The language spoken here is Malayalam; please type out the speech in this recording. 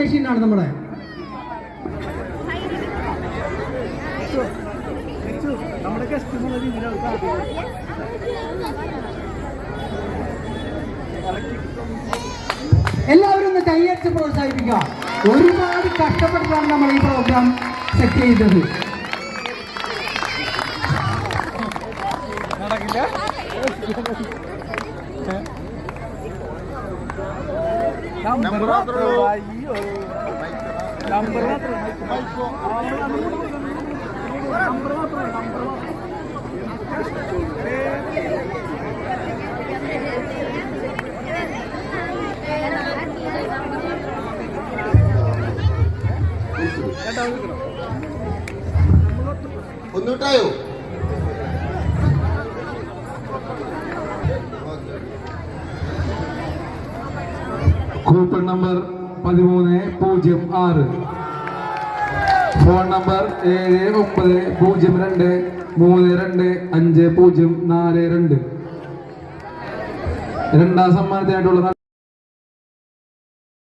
മെഷീനാണ് നമ്മുടെ. എല്ലാവരും ഒന്ന് കൈയടിച്ച് പ്രോത്സാഹിപ്പിക്കുക. ഒരുപാട് കഷ്ടപ്പെട്ടിട്ടാണ് നമ്മൾ ഈ പ്രോഗ്രാം സെറ്റ് ചെയ്തത്. നടക്കില്ല? നമ്പർ അയ്യോ നമ്പർ നമ്പർ ഒന്നുട്ടായോ? കൂപ്പൺ നമ്പർ പതിമൂന്ന് പൂജ്യം ആറ്. ഫോൺ നമ്പർ ഏഴ് ഒമ്പത് പൂജ്യം രണ്ട് മൂന്ന് രണ്ട് അഞ്ച് പൂജ്യം നാല് രണ്ട്. രണ്ടാം സമ്മാനത്തിനായിട്ടുള്ള